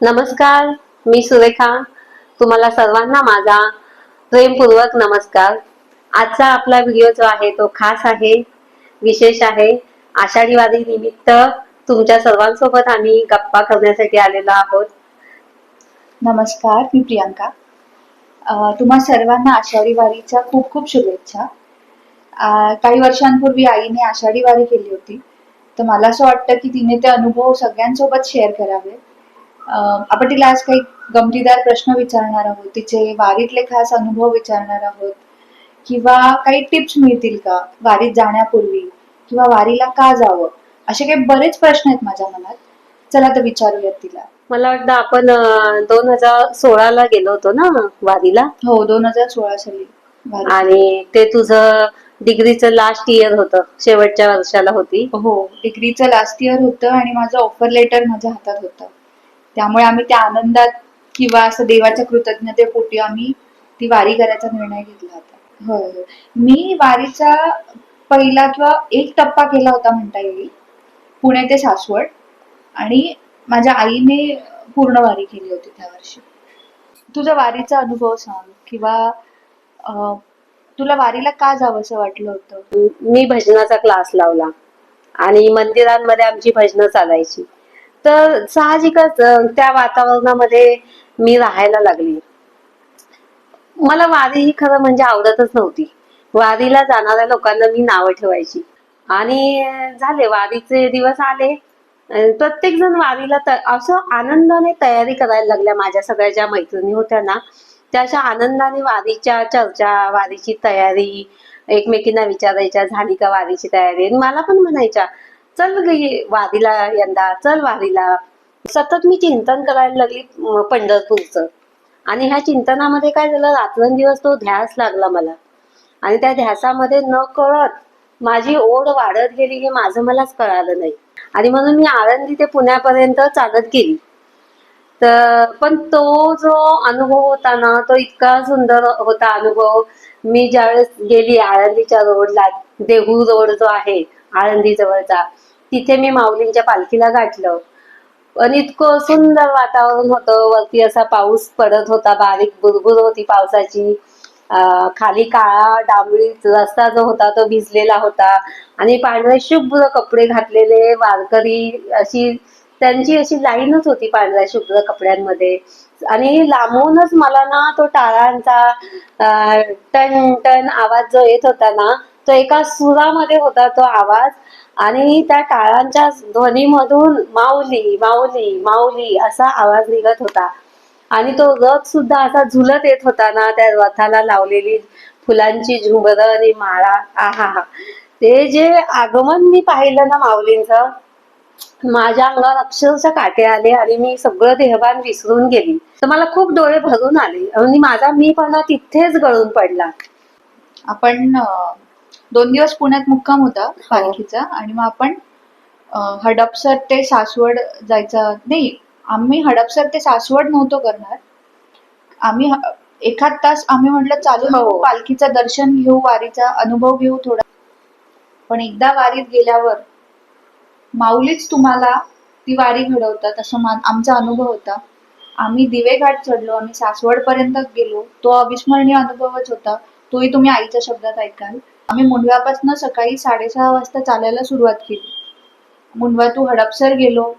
नमस्कार मी सुरेखा. तुम्हाला सर्वांना माझा प्रेमपूर्वक नमस्कार. आजचा आपला व्हिडिओ जो आहे तो खास आहे विशेष आहे. आषाढी वारी निमित्त तुमच्या सर्वांसोबत आम्ही गप्पा करण्यासाठी आलेलो आहोत. नमस्कार मी प्रियांका. तुम्हा सर्वांना आषाढी वारीच्या खूप खूप शुभेच्छा. काही वर्षांपूर्वी आईने आषाढी वारी केली होती. तर मला असं वाटतं की तिने ते अनुभव सगळ्यांसोबत शेअर करावे. आपण तिला आज काही गमतीदार प्रश्न विचारणार आहोत तिचे वारीतले खास अनुभव विचारणार आहोत किंवा काही टिप्स मिळतील का वारीत जाण्यापूर्वी किंवा वारीला का जावं? असे काही बरेच प्रश्न आहेत माझ्या मनात. चला तर विचारूयात तिला. मला वाटतं आपण दोन हजार सोळाला गेलो होतो ना वारीला? हो दोन हजार सोळा साली. आणि ते तुझं डिग्रीचं लास्ट इयर होतं शेवटच्या वर्षाला होती. हो डिग्रीचं लास्ट इयर होतं आणि माझं ऑफर लेटर माझ्या हातात होतं. त्यामुळे आम्ही त्या आनंदात किंवा असं देवाच्या कृतज्ञतेपोटी आम्ही ती वारी करायचा निर्णय घेतला होता. होय मी वारीचा पहिला किंवा एक टप्पा केला होता म्हणता येईल. पुणे ते सासवड. आणि माझ्या आईने पूर्ण वारी केली होती त्या वर्षी. तुझा वारीचा अनुभव सांग किंवा तुला वारीला का जावंसं वाटलं होतं? मी भजनाचा क्लास लावला. आणि मंदिरांमध्ये आमची भजनं चालायची. तर साहजिकच त्या वातावरणामध्ये मी राहायला लागली. मला वारी ही खरं म्हणजे आवडतच नव्हती. वारीला जाणाऱ्या लोकांना मी नावं ठेवायची. आणि झाले वारीचे दिवस आले. प्रत्येक जण वारीला असं आनंदाने तयारी करायला लागल्या माझ्या सगळ्या ज्या मैत्रिणी होत्या ना त्या अशा आनंदाने वारीच्या चर्चा वारीची तयारी एकमेकींना विचारायच्या झाली का वारीची तयारी? आणि मला पण म्हणायच्या चल गे वारीला यंदा चल वारीला. सतत मी चिंतन करायला लागली पंढरपूरचं. आणि ह्या चिंतनामध्ये काय झालं रात्रंदिवस तो ध्यास लागला मला. आणि त्या ध्यासामध्ये न कळत माझी ओढ वाढत गेली हे माझं मलाच कळालं नाही. आणि म्हणून मी आळंदी ते पुण्यापर्यंत चालत गेली. तर पण तो जो अनुभव होता ना तो इतका सुंदर होता अनुभव. मी ज्यावेळेस गेली आळंदीच्या रोडला देहू रोड जो आहे आळंदी जवळचा तिथे मी माऊलींच्या पालखीला गाठलं. आणि इतकं सुंदर वातावरण होतं. वरती असा पाऊस पडत होता. बारीक बुरबुर होती पावसाची. खाली काळा डांबळी रस्ता जो होता तो भिजलेला होता. आणि पांढरे शुभ्र कपडे घातलेले वारकरी. अशी त्यांची अशी लाईनच होती पांढऱ्या शुभ्र कपड्यांमध्ये. आणि लांबूनच मला ना तो टाळांचा टन टन आवाज जो येत होता ना तो एका सुरामध्ये होता तो आवाज. आणि त्या टाळांच्या ध्वनीमधून माऊली माऊली माऊली असा आवाज निघत होता. आणि तो रथ सुद्धा असा झुलत येत होता ना त्या रथाला लावलेली फुलांची झुंबर आणि माळा. आहा हा. ते जे आगमन मी पाहिलं ना माऊलींचं माझ्या अंगावर अक्षरशः काटे आले आणि मी सगळं देहभान विसरून गेली. तर मला खूप डोळे भरून आले. आणि माझा मी पण तिथेच गळून पडला. आपण दोन दिवस पुण्यात मुक्काम होता पालखीचा आणि मग आपण अं, हडपसर ते सासवड जायचा नाही आम्ही हडपसर ते सासवड नव्हतो करणार. आम्ही ह- एखाद तास आम्ही म्हटलं चालू हो. नको, पालखीचं दर्शन घेऊ वारीचा अनुभव घेऊ थोडा. पण एकदा वारीत गेल्यावर माऊलीच तुम्हाला ती वारी घडवतात असं मा- आमचा अनुभव होता. आम्ही दिवेघाट चढलो आम्ही सासवड पर्यंत गेलो. तो अविस्मरणीय अनुभवच होता. तोही तुम्ही आईच्या शब्दात ऐकाल. आम्ही मुंडव्यापासून सकाळी साडेसहा वाजता चालायला सुरुवात केली. मुंडवा तू हडपसर गेलो.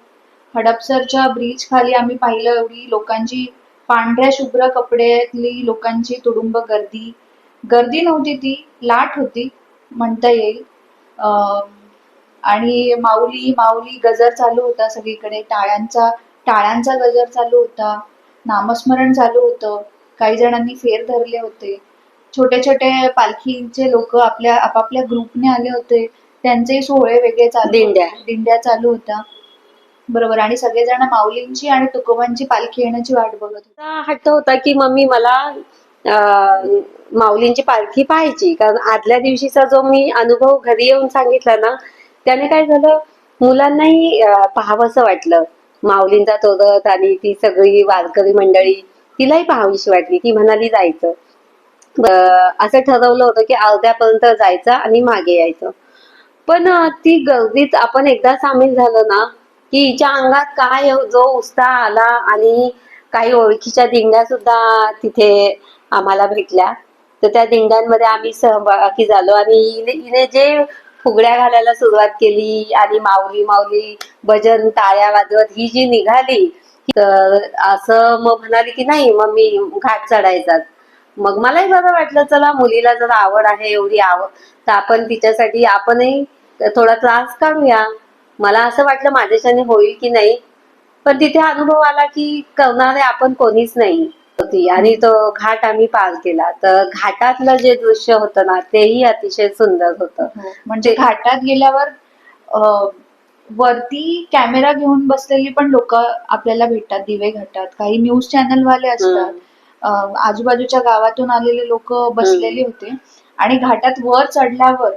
हडपसरच्या ब्रिज खाली आम्ही पाहिलं एवढी लोकांची पांढऱ्या शुभ्र कपड्यातली लोकांची तुडुंब गर्दी. गर्दी नव्हती ती लाट होती म्हणता येईल. आणि माऊली माऊली गजर चालू होता सगळीकडे. टाळ्यांचा टाळ्यांचा गजर चालू होता. नामस्मरण चालू होतं. काही जणांनी फेर धरले होते. छोटे छोटे पालखीचे लोक आपल्या आपापल्या ग्रुपने आले होते. त्यांचे सोहळे वेगळे चालू दिंड्या. दिंड्या चालू होत्या. बरोबर. आणि सगळेजण माऊलींची आणि तुकोबांची पालखी येण्याची वाट बघत होते. असा हट्ट होता की मम्मी मला अं, माऊलींची पालखी पाहायची. कारण आदल्या दिवशीचा जो मी अनुभव घरी येऊन सांगितला ना त्याने काय झालं मुलांनाही अं, पाहावंसं वाटलं. माऊलींचा तो रथ आणि ती सगळी वारकरी मंडळी तिलाही पाहावीशी वाटली. ती म्हणाली जायचं. असं ठरवलं होतं की अर्ध्यापर्यंत जायचं आणि मागे यायचं. पण ती गर्दीत आपण एकदा सामील झालो ना की हिच्या अंगात काय जो उत्साह आला आणि काही ओळखीच्या दिंड्या सुद्धा तिथे आम्हाला भेटल्या. तर त्या दिंड्यांमध्ये आम्ही सहभागी झालो आणि हिने हिने जे फुगड्या घालायला सुरुवात केली आणि माऊली माऊली भजन टाळ्या वाजवत ही जी निघाली तर असं मग म्हणाली की नाही मग मी घाट चढायचाच. मग मलाही बरं वाटलं चला मुलीला जर आवड आहे एवढी आवड तर आपण तिच्यासाठी आपणही थोडा त्रास काढूया मला असं वाटलं माझ्याच्याने होईल की नाही पण तिथे अनुभव आला की करणारे आपण कोणीच नाही. होती. आणि तो घाट आम्ही पार केला. तर घाटातलं जे दृश्य होतं ना तेही अतिशय सुंदर होतं. हो. म्हणजे घाटात गेल्यावर वरती कॅमेरा घेऊन बसलेली पण लोक आपल्याला भेटतात दिवे घाटात. काही न्यूज चॅनल वाले असतात. आजूबाजूच्या गावातून आलेले लोक बसलेले होते. आणि घाटात वर चढल्यावर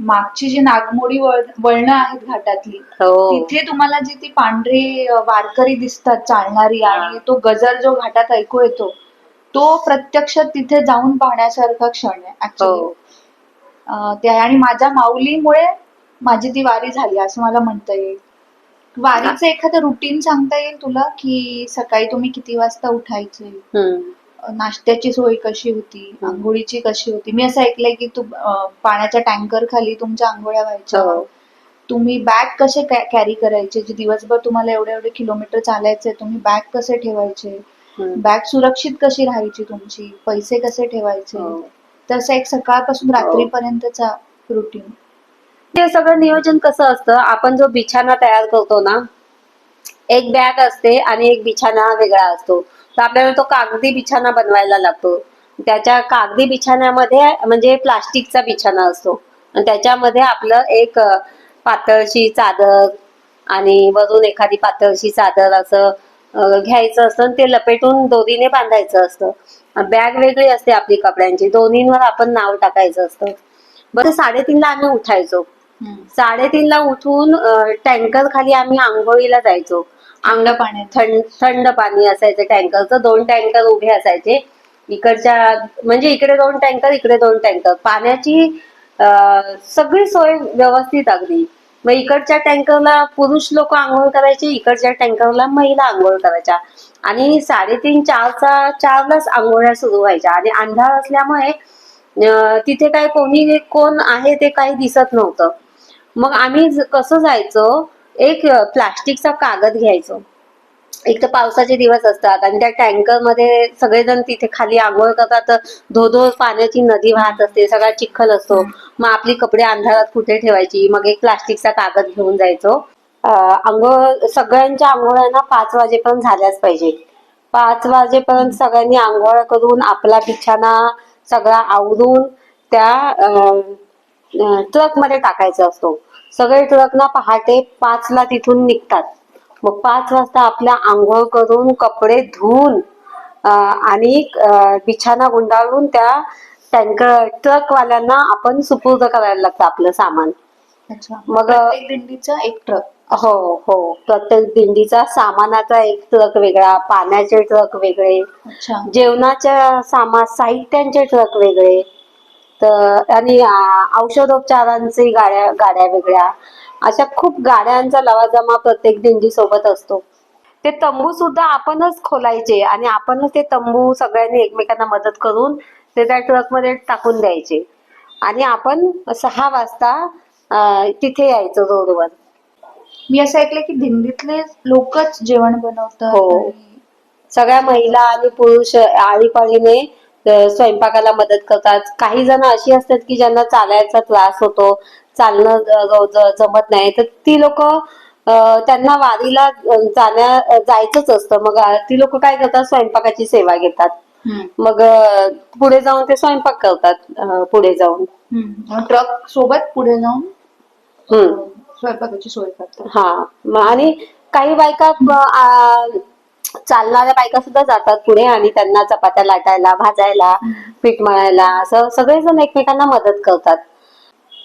मागची जी नागमोडी वळ वळणं आहेत घाटातली हो. तिथे तुम्हाला जी ती पांढरी वारकरी दिसतात चालणारी आणि तो गजर जो घाटात ऐकू येतो तो प्रत्यक्ष तिथे जाऊन पाहण्यासारखा क्षण आहे ऍक्च्युली हो. आहे. आणि माझ्या माऊलीमुळे माझी ती वारी झाली असं मला म्हणता येईल. वारीचं एखादं रुटीन सांगता येईल तुला की सकाळी तुम्ही किती वाजता उठायचे? नाश्त्याची सोय कशी होती. आंघोळीची कशी होती? मी असं ऐकलंय की तू पाण्याच्या टँकर खाली तुमच्या आंघोळ्या व्हायच्या. हो. तुम्ही बॅग कसे कॅरी करायचे? जे दिवसभर तुम्हाला एवढे एवढे किलोमीटर चालायचे तुम्ही बॅग कसे ठेवायचे. बॅग सुरक्षित कशी राहायची तुमची? पैसे कसे ठेवायचे? हो. तसं एक सकाळपासून रात्रीपर्यंतचा रुटीन ते सगळं नियोजन कसं असतं? आपण जो बिछाना तयार करतो ना एक बॅग असते आणि एक बिछाना वेगळा असतो. तर आपल्याला तो कागदी बिछाना बनवायला लागतो. त्याच्या कागदी बिछाण्यामध्ये म्हणजे प्लास्टिकचा बिछाना असतो. आणि त्याच्यामध्ये आपलं एक पातळशी चादर आणि वरून एखादी पातळशी चादर असं घ्यायचं असतं आणि ते लपेटून दोरीने बांधायचं असतं. बॅग वेगळी असते आपली कपड्यांची. दोन्हींवर आपण नाव टाकायचं असतं. बरं साडेतीनला आम्ही उठायचो. साडेतीनला उठून टँकर खाली आम्ही आंघोळीला जायचो. चांगलं पाणी थंड थंड पाणी असायचं टँकरचं. दोन टँकर उभे असायचे. इकडच्या म्हणजे इकडे दोन टँकर इकडे दोन टँकर. पाण्याची सगळी सोय व्यवस्थित अगदी. मग इकडच्या टँकरला पुरुष लोक आंघोळ करायचे इकडच्या टँकरला महिला आंघोळ करायच्या. आणि साडेतीन चारचा चारलाच आंघोळ्या सुरू व्हायच्या. आणि अंधार असल्यामुळे तिथे काय कोणी कोण आहे ते काही दिसत नव्हतं. मग आम्ही कसं जायचं एक प्लास्टिकचा कागद घ्यायचो. एक तर पावसाचे दिवस असतात आणि त्या टँकरमध्ये सगळेजण तिथे खाली आंघोळ करतात धो धो पाण्याची नदी वाहत असते सगळा चिखल असतो. मग आपली कपडे अंधारात कुठे ठेवायची? मग एक प्लास्टिकचा कागद घेऊन जायचो. आंघोळ सगळ्यांच्या आंघोळ्यांना पाच वाजेपर्यंत झाल्याच पाहिजे. पाच वाजेपर्यंत सगळ्यांनी आंघोळ करून आपला बिछाना सगळा आवरून त्या ट्रकमध्ये टाकायचा असतो. सगळे ट्रक ना पहाटे पाचला तिथून निघतात. मग पाच वाजता आपल्या आंघोळ करून कपडे धुवून आणि बिछाना गुंडाळून त्या टँकर ट्रक वाल्यांना आपण सुपूर्द करायला लागतं आपलं सामान. मग- दिंडीचा एक ट्रक. हो हो. प्रत्येक दिंडीचा सामानाचा एक ट्रक वेगळा पाण्याचे ट्रक वेगळे जेवणाच्या सामा साहित्यांचे ट्रक वेगळे तर आणि औषधोपचारांचे गाड्या गाड्या वेगळ्या. अशा खूप गाड्यांचा लवाजमा प्रत्येक दिंडी सोबत असतो. ते तंबू सुद्धा आपणच खोलायचे आणि आपणच ते तंबू सगळ्यांनी एकमेकांना मदत करून ते त्या ट्रकमध्ये टाकून द्यायचे. आणि आपण सहा वाजता तिथे यायचो रोडवर. मी असं ऐकलं की दिंडीतले लोकच जेवण बनवतात हो. सगळ्या महिला आणि पुरुष आळीपाळीने स्वयंपाकाला मदत करतात. काही जण अशी असतात की ज्यांना चालायचा त्रास होतो चालणं जमत नाही तर ती लोक त्यांना वारीला जाण्या जायचंच असतं. मग ती लोक काय करतात? स्वयंपाकाची सेवा घेतात. मग पुढे जाऊन ते स्वयंपाक करतात पुढे जाऊन. ट्रक सोबत पुढे जाऊन? हम्म. स्वयंपाकाची सोय करतात. हा. आणि काही बायका चालणाऱ्या बायका सुद्धा जातात पुढे आणि त्यांना चपात्या लाटायला भाजायला पीठ मळायला असं सगळेजण एकमेकांना मदत करतात.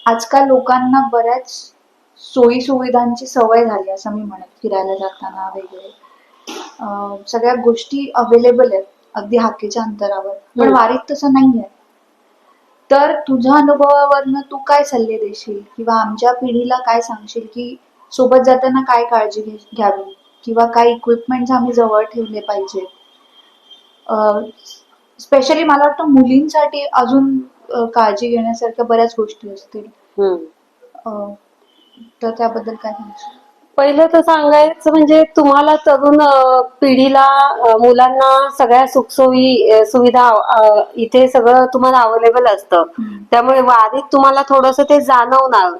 आजकाल लोकांना बऱ्याच सोयी सुविधांची सवय झाली असं मी म्हणत फिरायला जाताना वगैरे. सगळ्या गोष्टी अवेलेबल आहेत अगदी हाकेच्या अंतरावर. पण. वारीत तसं नाहीये. तर तुझ्या अनुभवावरनं तू काय सल्ले देशील? किंवा आमच्या पिढीला काय सांगशील? की सोबत जाताना काय काळजी घ्यावी? किंवा काय इक्विपमेंट आम्ही जवळ ठेवले पाहिजे. स्पेशली मला वाटतं मुलींसाठी अजून काळजी घेण्यासारख्या बऱ्याच गोष्टी असतील. तर त्याबद्दल काय सांगशील पहिलं तर सांगायचं म्हणजे तुम्हाला तरुण पिढीला मुलांना सगळ्या सुखसोयी सुविधा इथे सगळं तुम्हाला अवेलेबल असतं. त्यामुळे वारीत तुम्हाला थोडस ते जाणवणार.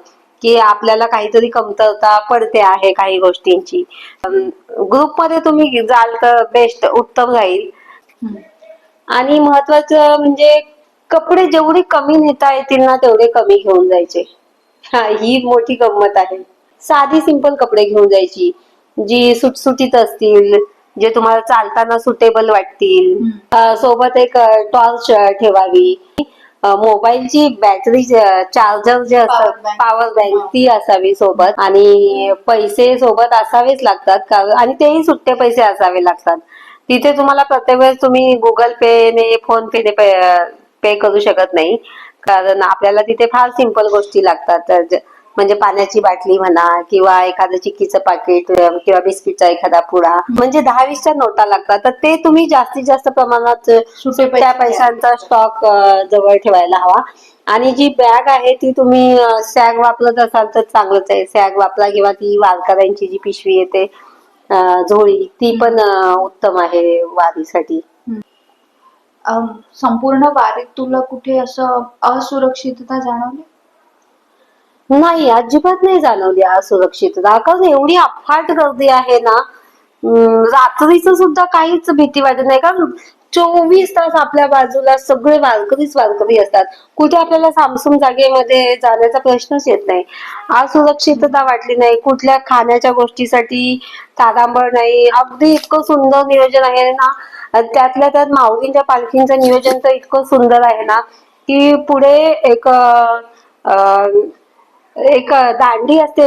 की आपल्याला काहीतरी कमतरता पडते आहे काही गोष्टींची. ग्रुपमध्ये तुम्ही जाल तर बेस्ट उत्तम राहील. आणि महत्वाचं म्हणजे कपडे जेवढे कमी नेता येतील ना तेवढे कमी घेऊन जायचे. हा ही मोठी गंमत आहे. साधी सिंपल कपडे घेऊन जायची जी सुटसुटीत असतील जे तुम्हाला चालताना सुटेबल वाटतील. सोबत एक टॉर्च ठेवावी. मोबाईलची बॅटरी चार्जर जे असतात. Power bank. ती असावी सोबत. आणि पैसे सोबत असावेच लागतात. आणि तेही सुट्टे पैसे असावे लागतात. तिथे तुम्हाला प्रत्येक वेळेस तुम्ही गुगल पे ने फोन पे ने पे करू शकत नाही. कारण आपल्याला तिथे फार सिंपल गोष्टी लागतात. म्हणजे पाण्याची बाटली म्हणा किंवा एखादं चिक्कीचं पाकिट किंवा बिस्किटचा एखादा पुडा म्हणजे दहा वीसच्या नोटा लागतात. तर ते तुम्ही जास्तीत जास्त प्रमाणात सुटे पैसे त्या पैशांचा स्टॉक जवळ ठेवायला हवा. आणि जी बॅग आहे ती तुम्ही सॅग वापरत असाल तर चांगलंच आहे. सॅग वापरा किंवा ती वारकऱ्यांची जी पिशवी येते झोळी ती पण उत्तम आहे वारीसाठी. संपूर्ण वारीत तुला कुठे असं असुरक्षितता जाणवली? नाही अजिबात नाही जाणवली असुरक्षितता कारण एवढी अफाट गर्दी आहे ना रात्रीच सुद्धा काहीच भीती वाटत नाही. कारण चोवीस तास आपल्या बाजूला सगळे वारकरीच वारकरी असतात. कुठे आपल्याला सामसूम जागेमध्ये जाण्याचा प्रश्नच येत नाही. असुरक्षितता वाटली नाही. कुठल्या खाण्याच्या गोष्टीसाठी तारांबळ नाही. अगदी इतकं सुंदर नियोजन आहे ना. त्यातल्या त्यात माऊलींच्या पालखींचं नियोजन तर इतकं सुंदर आहे ना की पुढे एक अं, एक दांडी असते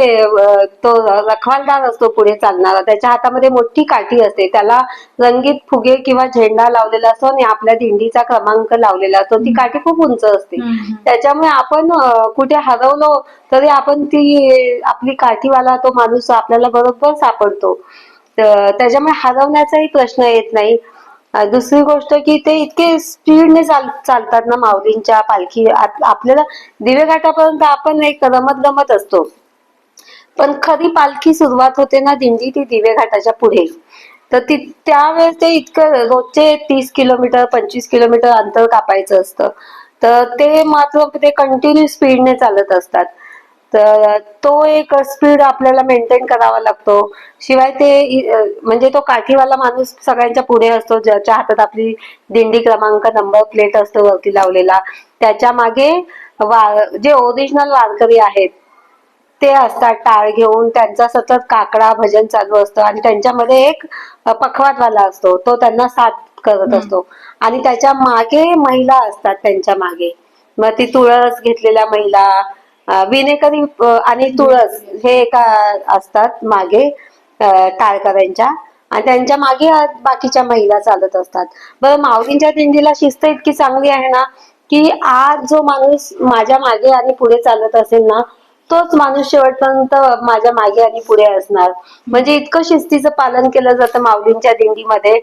तो रखवालदार असतो पुढे चालणारा. त्याच्या हातामध्ये मोठी काठी असते. त्याला रंगीत फुगे किंवा झेंडा लावलेला असतो आणि आपल्या दिंडीचा क्रमांक लावलेला असतो. ती काठी खूप उंच असते. त्याच्यामुळे आपण कुठे हरवलो तरी आपण ती आपली काठीवाला तो माणूस आपल्याला बरोबर सापडतो. त्याच्यामुळे हरवण्याचाही प्रश्न येत नाही. दुसरी गोष्ट की ते इतके स्पीडने चाल चालतात ना माऊलींच्या पालखी. आपल्याला दिवे घाटापर्यंत आपण एक रमत गमत असतो. पण खरी पालखी सुरुवात होते ना दिंडी ती दिवे घाटाच्या पुढे. तर ती त्यावेळेस ते इतकं रोजचे तीस किलोमीटर पंचवीस किलोमीटर अंतर कापायचं असतं. तर ते मात्र ते कंटिन्यू स्पीडने चालत असतात. तर तो एक स्पीड आपल्याला मेंटेन करावा लागतो. शिवाय ते म्हणजे तो काठीवाला माणूस सगळ्यांच्या पुढे असतो. ज्याच्या हातात आपली दिंडी क्रमांक नंबर प्लेट असतो वरती लावलेला. त्याच्यामागे वा- जे ओरिजिनल वारकरी आहेत ते असतात टाळ घेऊन. त्यांचा सतत काकडा भजन चालू असतं. आणि त्यांच्यामध्ये एक पखवाटवाला असतो. तो त्यांना साथ करत. असतो. आणि त्याच्यामागे महिला असतात त्यांच्या मागे. मग ती तुळस घेतलेल्या महिला विनेकरी आणि तुळस हे एका असतात मागे अं, टाळकऱ्यांच्या. आणि त्यांच्या मागे बाकीच्या महिला चालत असतात. बरं माऊलींच्या दिंडीला शिस्त इतकी चांगली आहे ना की आज जो माणूस माझ्या मागे आणि पुढे चालत असेल ना तोच माणूस शेवटपर्यंत माझ्या मागे आणि पुढे असणार. म्हणजे इतकं शिस्तीचं पालन केलं जातं माऊलींच्या दिंडीमध्ये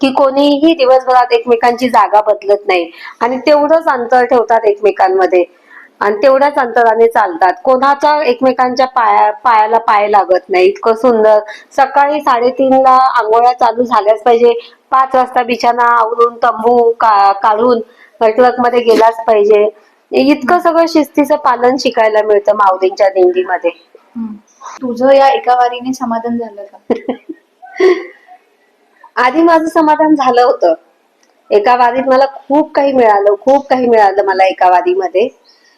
की कोणीही दिवसभरात एकमेकांची जागा बदलत नाही. आणि तेवढंच अंतर ठेवतात एकमेकांमध्ये. आणि तेवढ्याच अंतराने चालतात. कोणाच्या एकमेकांच्या पाया पायाला पाय लागत नाही. इतकं सुंदर. सकाळी साडेतीनला आंघोळ्या चालू झाल्याच पाहिजे. पाच वाजता बिछाना आवरून तंबू का काढून मध्ये गेलाच पाहिजे. इतकं सगळं शिस्तीचं पालन शिकायला मिळतं माऊलींच्या दिंडीमध्ये. तुझं या एका वारीने समाधान झालं का? आधी माझं समाधान झालं होतं. एका वारीत मला खूप काही मिळालं खूप काही मिळालं मला एका वारीमध्ये.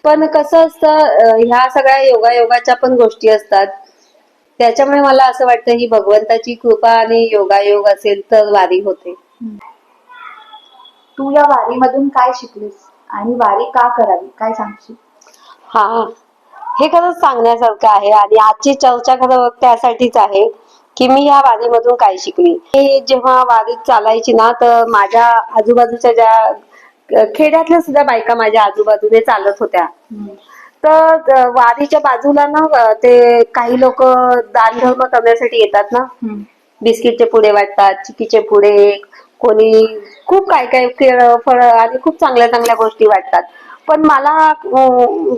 पण कसं असतं ह्या सगळ्या योगायोगाच्या पण गोष्टी असतात. त्याच्यामुळे मला असं वाटतं ही भगवंताची कृपा आणि योगायोग असेल तर वारी होते. तू या वारीमधून काय शिकलीस आणि वारी का करावी? काय सांगशील? हा. हे खरंच सांगण्यासारखं आहे आणि आजची चर्चा खरं त्यासाठीच आहे की मी या वारीमधून काय शिकली. मी जेव्हा वारीत चालायची ना तर माझ्या आजूबाजूच्या ज्या खेड्यातल्या सुद्धा बायका माझ्या आजूबाजूने चालत होत्या. तर वारीच्या बाजूला ना ते काही लोक दानधर्म करण्यासाठी येतात ना. बिस्किटचे पुडे वाटतात चिकीचे पुडे कोणी खूप काय काय फळं आणि खूप चांगल्या चांगल्या गोष्टी वाटतात. पण मला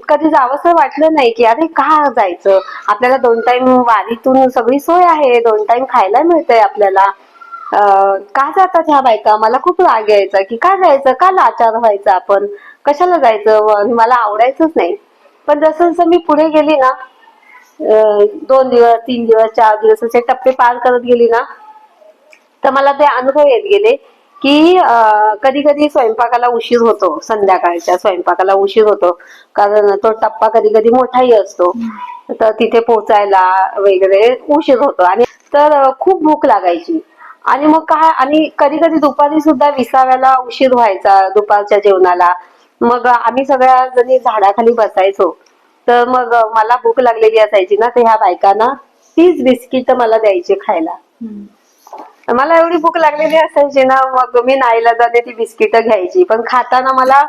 कधी जावंसं वाटलं नाही की अरे का जायचं? आपल्याला दोन टाइम वारीतून सगळी सोय आहे दोन टाइम खायला मिळतंय आपल्याला. का जातात ह्या बायका? मला खूप राग यायचा की का जायचं? का लाचार व्हायचं आपण? कशाला जायचं मला आवडायचंच नाही. पण जसं जसं मी पुढे गेली ना दोन दिवस तीन दिवस चार दिवस असे टप्पे पार करत गेली ना तर मला ते अनुभव येत गेले की कधी कधी स्वयंपाकाला उशीर होतो संध्याकाळच्या स्वयंपाकाला उशीर होतो. कारण तो टप्पा कधी कधी मोठाही असतो. तर तिथे पोचायला वगैरे उशीर होतो. आणि तर खूप भूक लागायची. आणि मग काय आणि कधी कधी दुपारी सुद्धा विसाव्याला उशीर व्हायचा दुपारच्या जेवणाला. मग आम्ही सगळ्या जणी झाडाखाली बसायचो. तर मग मला भूक लागलेली असायची ना तर ह्या बायकांना तीच बिस्किट मला द्यायची खायला. मला एवढी भूक लागलेली असायची ना मग मी नाईलाजाने ती बिस्किट घ्यायची. पण खाताना मला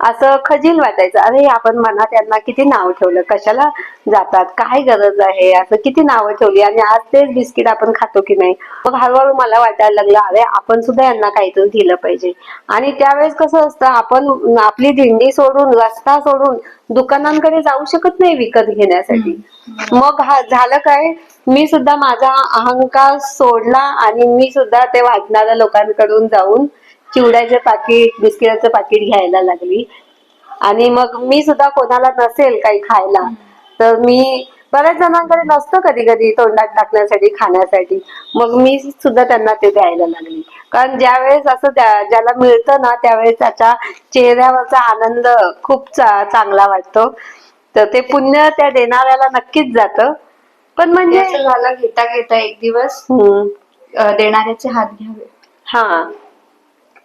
असं खजील वाटायचं. अरे आपण मनात यांना किती नाव ठेवलं? कशाला जातात? काय गरज आहे? असं किती नावं ठेवली? आणि आज तेच बिस्किट आपण खातो की नाही? मग हळूहळू मला वाटायला लागलं अरे आपण सुद्धा यांना काहीतरी दिलं पाहिजे. आणि त्यावेळेस कसं असतं आपण आपली दिंडी सोडून रस्ता सोडून दुकानांकडे जाऊ शकत नाही विकत घेण्यासाठी. मग हा झालं काय? मी सुद्धा माझा अहंकार सोडला आणि मी सुद्धा ते वाटणाऱ्या लोकांकडून जाऊन चिवड्याचे पाकिट बिस्किटाचं पाकिट घ्यायला लागली. आणि मग मी सुद्धा कोणाला नसेल काही खायला तर मी बऱ्याच जणांकडे नसतं कधी कधी तोंडात टाकण्यासाठी खाण्यासाठी. मग मी सुद्धा त्यांना ते द्यायला लागली. कारण ज्यावेळेस असं ज्याला मिळतं ना त्यावेळेस त्याच्या चेहऱ्यावरचा आनंद खूप चांगला वाटतो. तर ते पुण्य त्या देणाऱ्याला नक्कीच जातं. पण म्हणजे झालं घेता घेता एक दिवस देणाऱ्याचे हात घ्यावे. हा.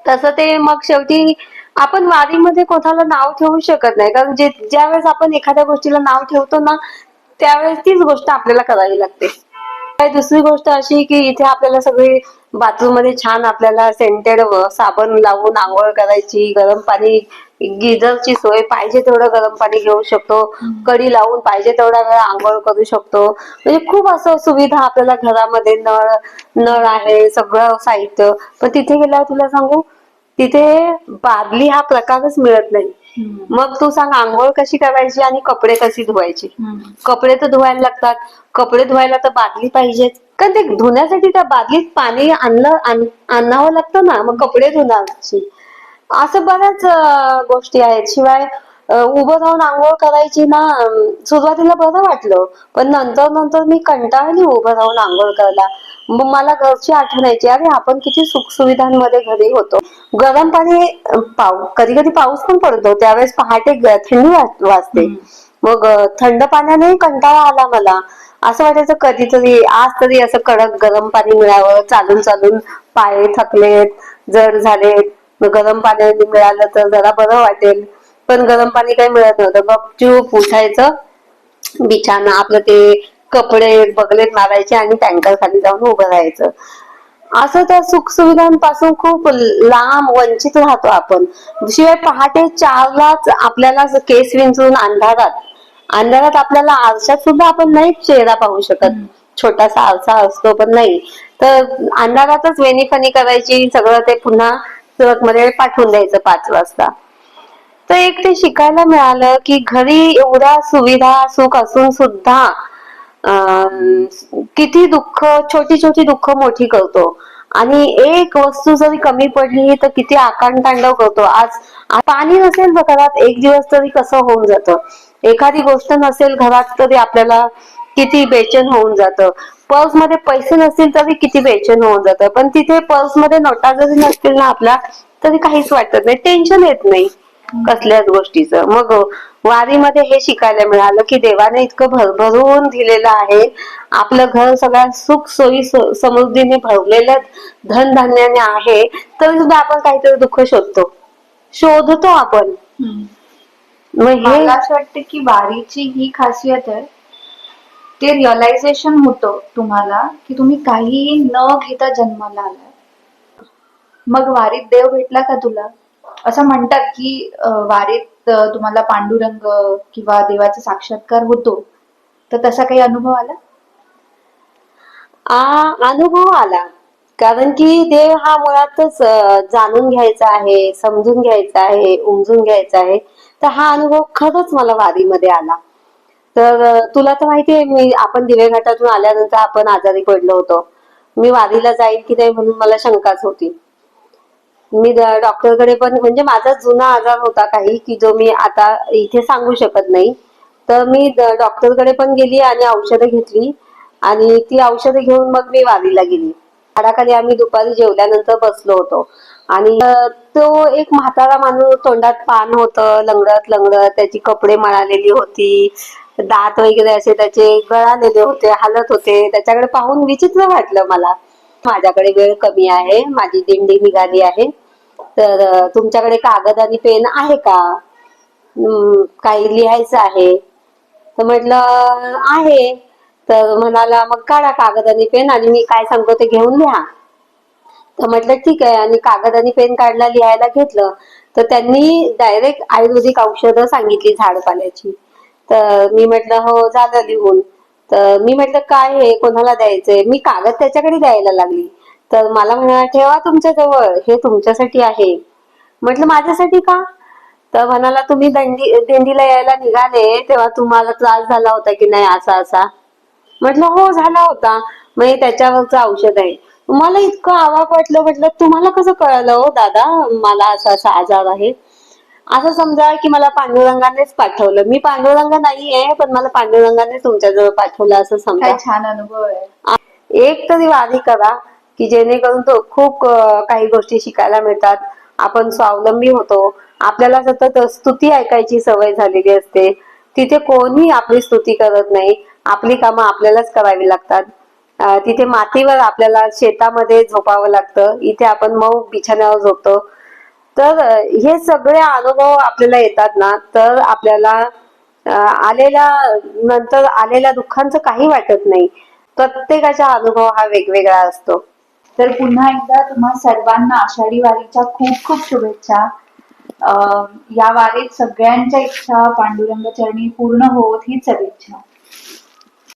तसं ते मग शेवटी आपण वारीमध्ये कोणाला नाव ठेवू शकत नाही. कारण जे ज्या वेळेस आपण एखाद्या गोष्टीला नाव ठेवतो ना त्यावेळेस तीच गोष्ट आपल्याला करावी लागते. काय दुसरी गोष्ट अशी की इथे आपल्याला सगळी बाथरूममध्ये छान आपल्याला सेंटेड साबण लावून आंघोळ करायची गरम पाणी गिझरची सोय पाहिजे तेवढं गरम पाणी घेऊ शकतो. कडी लावून पाहिजे तेवढा वेळ आंघोळ करू शकतो. म्हणजे खूप असं सुविधा आपल्याला घरामध्ये नळ नळ आहे सगळं साहित्य. पण तिथे गेल्यावर तुला सांगू तिथे बादली हा प्रकारच मिळत नाही. मग तू सांग आंघोळ कशी करायची आणि कपडे कशी धुवायची? कपडे तर धुवायला लागतात. कपडे धुवायला तर बादली पाहिजेच. कारण ते धुण्यासाठी त्या बादलीत पाणी आणलं आण- आणावं लागतं ना. मग कपडे धुणार असं बऱ्याच गोष्टी आहेत. शिवाय उभं राहून आंघोळ करायची ना सुरुवातीला बरं वाटलं. पण नंतर नंतर मी कंटाळली उभं राहून आंघोळ करायला. मग मला घरची आठवण यायची अरे आपण किती सुखसुविधांमध्ये घरी होतो. गरम पाणी पाऊ कधी कधी पाऊस पण पडतो. त्यावेळेस पहाटे थंडी वाजते. मग थंड पाण्याने कंटाळा आला मला. असं वाटायचं कधीतरी आज तरी असं कडक गरम पाणी मिळावं. चालून चालून पाय थकलेत जड झालेत. मग गरम पाणी मिळालं तर जरा बरं वाटेल. पण गरम पाणी काही मिळत नव्हतं. गपचूप उठायचं बिछाना आपलं ते कपडे बगलेत मारायचे आणि टँकर खाली जाऊन उभं राहायचं. असं त्या सुखसुविधांपासून खूप लांब वंचित राहतो आपण. शिवाय पहाटे चारलाच आपल्याला केस विंचरून अंधारात अंधारात आपल्याला आरशात सुद्धा आपण नाही चेहरा पाहू शकत. छोटासा आरसा असतो पण नाही. तर अंधारातच वेणीफणी करायची सगळं ते पुन्हा ट्रकमध्ये पाठवून द्यायचं पाच वाजता. तर एक ते शिकायला मिळालं की घरी एवढ्या सुविधा सुख असून सुद्धा किती दुःख छोटी छोटी दुःख मोठी करतो. आणि एक वस्तू जरी कमी पडली तर किती आकांड तांडव करतो. आज पाणी नसेल तर घरात एक दिवस तरी कसं होऊन जातं? एखादी गोष्ट नसेल घरात तरी आपल्याला किती बेचैन होऊन जातं? पर्समध्ये पैसे नसतील तरी किती बेचैन होऊन जातं. पण तिथे पर्समध्ये नोटा जरी नसतील ना आपल्या तरी काहीच वाटत नाही. टेन्शन येत नाही कसल्याच गोष्टीचं. मग वारीमध्ये हे शिकायला मिळालं की देवाने इतकं भरभरून दिलेलं आहे. आपलं घर सगळ्या सुख सोयी समृद्धीने भरलेलं धनधान्याने आहे. तरी सुद्धा आपण काहीतरी दुःख शोधतो. शोधतो आपण. मग हे मला असं वाटतं की वारीची ही खासियत आहे. ते रिअलायझेशन होतं तुम्हाला की तुम्ही काहीही न घेता जन्माला आलाय मग वारीत देव भेटला का तुला? असं म्हणतात की वारीत तुम्हाला पांडुरंग किंवा देवाचा साक्षात्कार होतो. तर तसा काही अनुभव आला? आ अनुभव आला. कारण की देव हा मुळातच जाणून घ्यायचा आहे समजून घ्यायचा आहे उमजून घ्यायचा आहे. तर हा अनुभव खरंच मला वारीमध्ये आला. तर तुला तर माहितीये मी आपण दिवे घाटातून आल्यानंतर आपण आजारी पडलो होतो. मी वारीला जाईल की नाही म्हणून मला शंकाच होती. मी डॉक्टरकडे पण म्हणजे माझा जुना आजार होता काही की जो मी आता इथे सांगू शकत नाही. तर मी डॉक्टरकडे पण गेली आणि औषधं घेतली. आणि ती औषधं घेऊन मग मी वारीला गेली. झाडाखाली आम्ही दुपारी जेवल्यानंतर बसलो होतो. आणि तो एक म्हातारा माणूस तोंडात पान होतं लंगडत लंगडत त्याची कपडे मळालेली होती. दात वगैरे असे त्याचे गळालेले होते हालत होते. त्याच्याकडे पाहून विचित्र वाटलं मला. माझ्याकडे वेळ कमी आहे माझी दिंडी निघाली आहे. तर तुमच्याकडे कागद आणि पेन आहे का? काही लिहायचं आहे. तर म्हटलं आहे. तर म्हणाला मग काढा कागद आणि पेन आणि मी काय सांगतो ते घेऊन लिहा. तर म्हटलं ठीक आहे. आणि कागद आणि पेन काढला लिहायला घेतलं. तर त्यांनी डायरेक्ट आयुर्वेदिक औषधं सांगितली झाडपाल्याची. तर मी म्हटलं हो झालं लिहून. तर मी म्हटलं काय हे कोणाला द्यायचंय? मी कागद त्याच्याकडे द्यायला लागली. तर मला म्हणाला ठेवा तुमच्या जवळ हे तुमच्यासाठी आहे. म्हटलं माझ्यासाठी का? तर म्हणाला तुम्ही दंडी दिंडीला यायला निघाले तेव्हा तुम्हाला त्रास झाला होता की नाही असा असा. म्हटलं हो झाला होता. मग त्याच्यावरचं औषध आहे. मला इतकं आवाक वाटलं म्हटलं तुम्हाला कसं कळलं हो दादा? मला असा असा आजार आहे. असं समजा की मला पांडुरंगानेच पाठवलं. मी पांडुरंग नाहीये पण मला पांडुरंगाने तुमच्याजवळ पाठवलं असं समजा. काय छान अनुभव आहे. एक तरी वारी करा की जेणेकरून तो खूप अं, काही गोष्टी शिकायला मिळतात. आपण स्वावलंबी होतो. आपल्याला सतत स्तुती ऐकायची सवय झालेली असते. तिथे कोणी आपली स्तुती करत नाही. आपली कामं आपल्यालाच करावी लागतात. अं, तिथे मातीवर आपल्याला शेतामध्ये झोपावं लागतं. इथे आपण मऊ बिछाण्यावर झोपतो. तर हे सगळे अनुभव आपल्याला येतात ना तर आपल्याला आलेल्या नंतर आलेल्या दुःखांचं काही वाटत नाही. प्रत्येकाचा अनुभव हा वेगवेगळा असतो. तर पुन्हा एकदा तुम्हा सर्वांना आषाढी वारीच्या खूप खूप शुभेच्छा. अं, या वारीत सगळ्यांच्या इच्छा पांडुरंग चरणी पूर्ण होत हीच सदिच्छा.